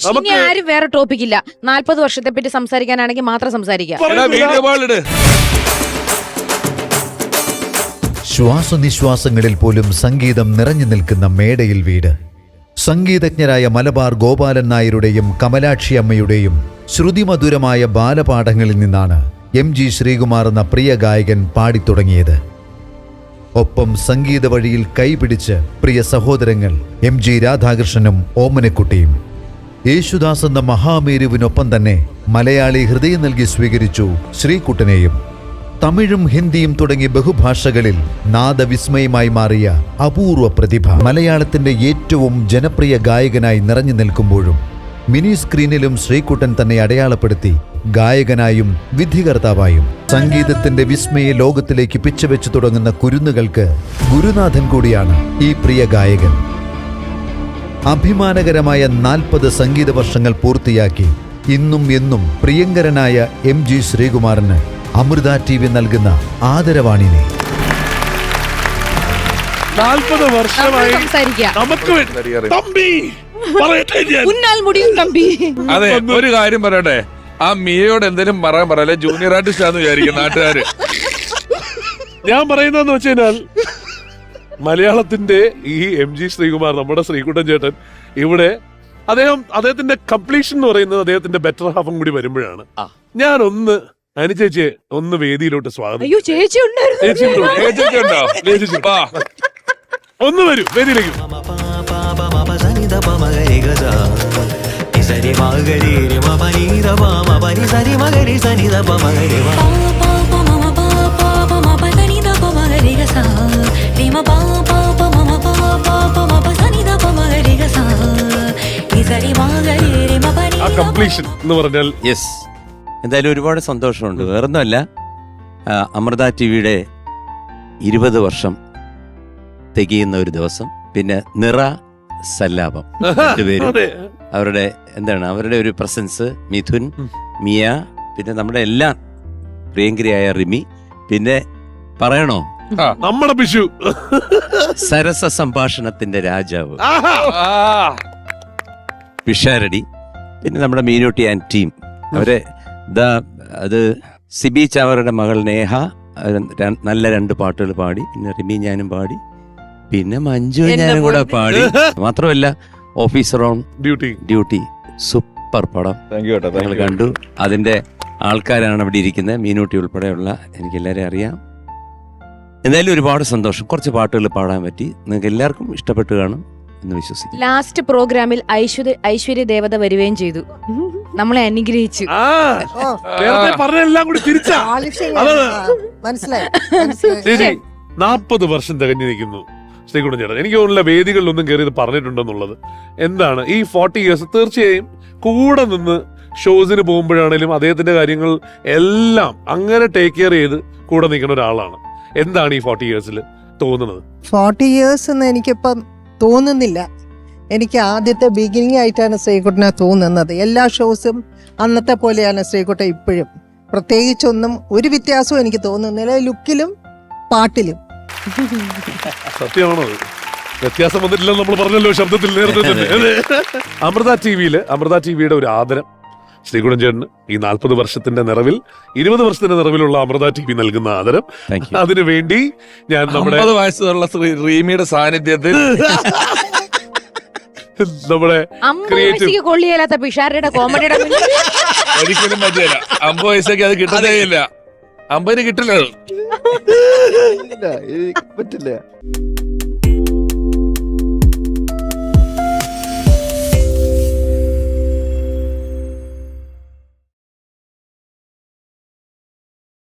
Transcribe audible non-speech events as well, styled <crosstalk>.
ഇനി ആരും വേറെ ടോപ്പിക് ഇല്ല. നാല്പത് വർഷത്തെ പറ്റി സംസാരിക്കാനാണെങ്കിൽ മാത്രം സംസാരിക്കാം. എടാ ശ്വാസനിശ്വാസങ്ങളിൽ പോലും സംഗീതം നിറഞ്ഞു നിൽക്കുന്ന മേടയിൽ വീട്. സംഗീതജ്ഞരായ മലബാർ ഗോപാലൻ നായരുടെയും കമലാക്ഷി അമ്മയുടെയും ശ്രുതിമധുരമായ ബാലപാഠങ്ങളിൽ നിന്നാണ് എം ജി ശ്രീകുമാർ എന്ന പ്രിയ ഗായകൻ പാടിത്തുടങ്ങിയത്. ഒപ്പം സംഗീത വഴിയിൽ കൈപിടിച്ച് പ്രിയ സഹോദരങ്ങൾ എം ജി രാധാകൃഷ്ണനും ഓമനക്കുട്ടിയും യേശുദാസ് എന്ന മഹാമേരുവിനൊപ്പം തന്നെ മലയാളി ഹൃദയം നൽകി സ്വീകരിച്ചു ശ്രീകുട്ടനെയും. തമിഴും ഹിന്ദിയും തുടങ്ങി ബഹുഭാഷകളിൽ നാദവിസ്മയമായി മാറിയ അപൂർവ പ്രതിഭ. മലയാളത്തിന്റെ ഏറ്റവും ജനപ്രിയ ഗായകനായി നിറഞ്ഞു നിൽക്കുമ്പോഴും മിനി സ്ക്രീനിലും ശ്രീകുട്ടൻ തന്നെ അടയാളപ്പെടുത്തി ഗായകനായും വിധികർത്താവായും. സംഗീതത്തിന്റെ വിസ്മയ ലോകത്തിലേക്ക് പിച്ചവെച്ചു തുടങ്ങുന്ന കുരുന്നുകൾക്ക് ഗുരുനാഥൻ കൂടിയാണ് ഈ പ്രിയ ഗായകൻ. അഭിമാനകരമായ നാൽപ്പത് സംഗീത വർഷങ്ങൾ പൂർത്തിയാക്കി ഇന്നും എന്നും പ്രിയങ്കരനായ എം ജി ശ്രീകുമാറിന് അമൃത ടി വി നൽകുന്ന ആദരവാണിനെ. നാൽപ്പത് വർഷമായി നമുക്ക് തമ്പി അതെ ഒരു കാര്യം പറയട്ടെ. ആ മിയയോട് എന്തെങ്കിലും പറയാൻ പറയല്ലേ? ജൂനിയർ ആർട്ടിസ്റ്റ് ആണെന്ന് വിചാരിക്കും നാട്ടുകാര്. ഞാൻ പറയുന്നതെന്ന് വെച്ച് കഴിഞ്ഞാൽ മലയാളത്തിന്റെ ഈ എം ജി ശ്രീകുമാർ നമ്മുടെ ശ്രീകുട്ടൻ ചേട്ടൻ ഇവിടെ അദ്ദേഹം അദ്ദേഹത്തിന്റെ കംപ്ലീഷൻ എന്ന് പറയുന്നത് അദ്ദേഹത്തിന്റെ ബെറ്റർ ഹാഫും കൂടി വരുമ്പോഴാണ്. ഞാൻ ഒന്ന് അനുചേച്ചിയെ ഒന്ന് വേദിയിലോട്ട് സ്വാഗതം. അയ്യോ ചേച്ചി ഉണ്ട്. ചേച്ചി, വാ. ഒന്ന് വരൂ വേദിയിലേക്ക്. സനിത പാ സനിത മമ പാ പ പ ദ പ പ ദ മഗരി ആ കംപ്ലീഷൻ എന്ന് പറഞ്ഞാൽ യെസ് എന്തായാലും ഒരുപാട് സന്തോഷമുണ്ട്. വേറൊന്നുമല്ല അമൃത ടി വിയുടെ ഇരുപത് വർഷം തികയുന്ന ഒരു ദിവസം. പിന്നെ നിറ സല്ലാപം രണ്ടുപേരും അവരുടെ എന്താണ് അവരുടെ ഒരു പ്രസൻസ് മിഥുൻ മിയ പിന്നെ നമ്മുടെ എല്ലാം പ്രിയങ്കരിയായ റിമി. പിന്നെ പറയണോ? നമ്മുടെ പിഷു സരസ സംഭാഷണത്തിന്റെ രാജാവ്. ആ, പിഷാരടി പിന്നെ നമ്മുടെ മീനോട്ടി ആൻഡ് ടീം. അവരെ ദാ അത് സിബി ചാവറുടെ മകൾ നേഹ നല്ല രണ്ട് പാട്ടുകൾ പാടി പിന്നെ റിമി ഞാനും പാടി പിന്നെ മഞ്ജു ഞാനും കൂടെ പാടി. മാത്രമല്ല officer on duty. Duty. Super പടം. Thank you കേട്ടോ, ഞങ്ങൾ കണ്ടു. അതിന്റെ ആൾക്കാരാണ് അവിടെ ഇരിക്കുന്നത്. മീനൂട്ടി ഉൾപ്പെടെയുള്ള എനിക്ക് എല്ലാവരെയും അറിയാം. എന്തായാലും ഒരുപാട് സന്തോഷം. കുറച്ച് പാട്ടുകൾ പാടാൻ പറ്റി. നിങ്ങൾക്ക് എല്ലാവർക്കും ഇഷ്ടപ്പെട്ടു കാണും എന്ന് വിശ്വസിക്കും ലാസ്റ്റ് പ്രോഗ്രാമിൽ ഐശ്വര്യ ഐശ്വര്യ ദേവത വരികയും ചെയ്തു. നമ്മളെ അനുഗ്രഹിച്ചു. ആ നേരത്തെ പറഞ്ഞ എല്ലാം കൂടി തിരിച്ചാ. മനസ്സിലായി. ശരി നാപ്പത് വർഷം തികഞ്ഞു നിൽക്കുന്നു ശ്രീകുട്ടൻ ചേട്ടൻ എനിക്ക് തോന്നുന്നില്ല വേദികളിലൊന്നും കയറി ഇത് പറഞ്ഞിട്ടുണ്ടെന്നുള്ളത്. എന്താണ്? ഈ ഫോർട്ടി ഇയേഴ്സ് തീർച്ചയായും കൂടെ നിന്ന് ഷോസിന് പോകുമ്പോഴാണേലും അദ്ദേഹത്തിന്റെ കാര്യങ്ങൾ എല്ലാം അങ്ങനെ ടേക്ക് കെയർ ചെയ്ത് കൂടെ നിൽക്കുന്ന ഒരാളാണ്. എന്താണ് ഈ ഫോർട്ടി ഇയേഴ്സിൽ തോന്നുന്നത്? ഫോർട്ടി ഇയേഴ്സ് എന്ന് എനിക്കിപ്പം തോന്നുന്നില്ല. എനിക്ക് ആദ്യത്തെ ബിഗിനിങ് ആയിട്ടാണ് ശ്രീകുട്ടനെ തോന്നുന്നത്. എല്ലാ ഷോസും അന്നത്തെ പോലെയാണ് ശ്രീകുട്ടൻ ഇപ്പോഴും. പ്രത്യേകിച്ചൊന്നും ഒരു വ്യത്യാസവും എനിക്ക് തോന്നുന്നില്ല. ലുക്കിലും പാട്ടിലും. സത്യമാണോ വ്യത്യാസം വന്നിട്ടില്ലെന്ന് നമ്മൾ പറഞ്ഞല്ലോ ശബ്ദത്തിൽ നേരത്തെ തന്നെ. <laughs> അമൃത ടി വിയിൽ അമൃത ടി വിയുടെ ഒരു ആദരം ശ്രീകുടൻ ചേട്ടന് ഈ നാൽപ്പത് വർഷത്തിന്റെ നിറവിൽ ഇരുപത് വർഷത്തിന്റെ നിറവിലുള്ള അമൃത ടി വി നൽകുന്ന ആദരം. അതിനുവേണ്ടി അതിനു വേണ്ടി ഞാൻ നമ്മുടെ വയസ്സുള്ള ശ്രീ റീമിയുടെ സാന്നിധ്യത്തിൽ നമ്മുടെ കൊള്ളിയല്ലാത്ത പിഷാരയുടെ കോമഡിയുടെ ഒരിക്കലും പറ്റില്ല അമ്പത് വയസ്സൊക്കെ അത് കിട്ടതേ ഇല്ല. അമ്പതിന് കിട്ടില്ല. പറ്റില്ല.